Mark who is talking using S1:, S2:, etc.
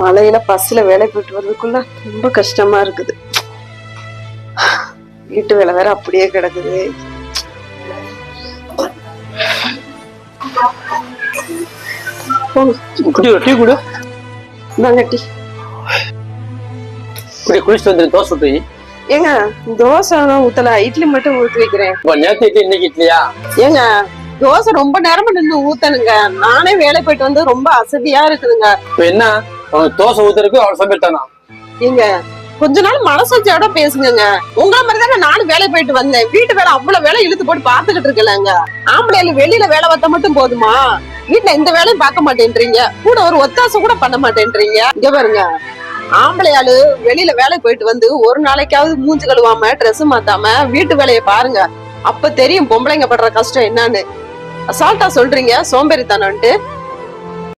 S1: மழையில பஸ்ல வேலை போயிட்டு வர்றதுக்குள்ள ரொம்ப கஷ்டமா இருக்குது. வீட்டு வேலை வேற அப்படியே கிடக்குது.
S2: டீ குடு.
S1: இந்தாங்க டீ.
S2: குளிச்சுட்டு வந்து தோசை ஊற்றி
S1: ஏங்க தோசை ஊத்தல இட்லி மட்டும் ஊத்தி வைக்கிறேன்.
S2: நேற்று இட்லி இன்னைக்கு இட்லியா?
S1: ஏங்க தோசை ரொம்ப நேரமா நின்று ஊத்தனுங்க நானே வேலை போயிட்டு வந்து ரொம்ப அசதியா இருக்குதுங்க.
S2: என்ன? உனக்கு தோசை ஊத்துறதுக்கு அவன் சமைத்தானா
S1: நீங்க கொஞ்ச நாள் மனசாட்சியோட பேசுங்க உங்கள மாதிரி தானே நானும் வேலை போயிட்டு வந்தேன். வீட்டு வேலை அவ்வளவு வேலை இழுத்து போட்டு பாத்துக்கிட்டு இருக்கலங்க ஆம்பளைல வெளியில வேலை பார்த்தா மட்டும் போதுமா? வீட்டுல எந்த வேலையும் பார்க்க மாட்டேன்றீங்க. கூட ஒரு ஒத்தாசை கூட பண்ண மாட்டேன்றீங்க. இங்க பாருங்க. ஆம்பளையாளு வெளியில வேலை போயிட்டு வந்து ஒரு நாளைக்காவது மூஞ்சி கழுவாம ட்ரெஸ் மாத்தாம வீட்டு வேலையை பாருங்க. அப்ப தெரியும் பொம்பளைங்க படுற கஷ்டம் என்னன்னு. அசால்ட்டா சொல்றீங்க சோம்பேறித்தனம்ட்டு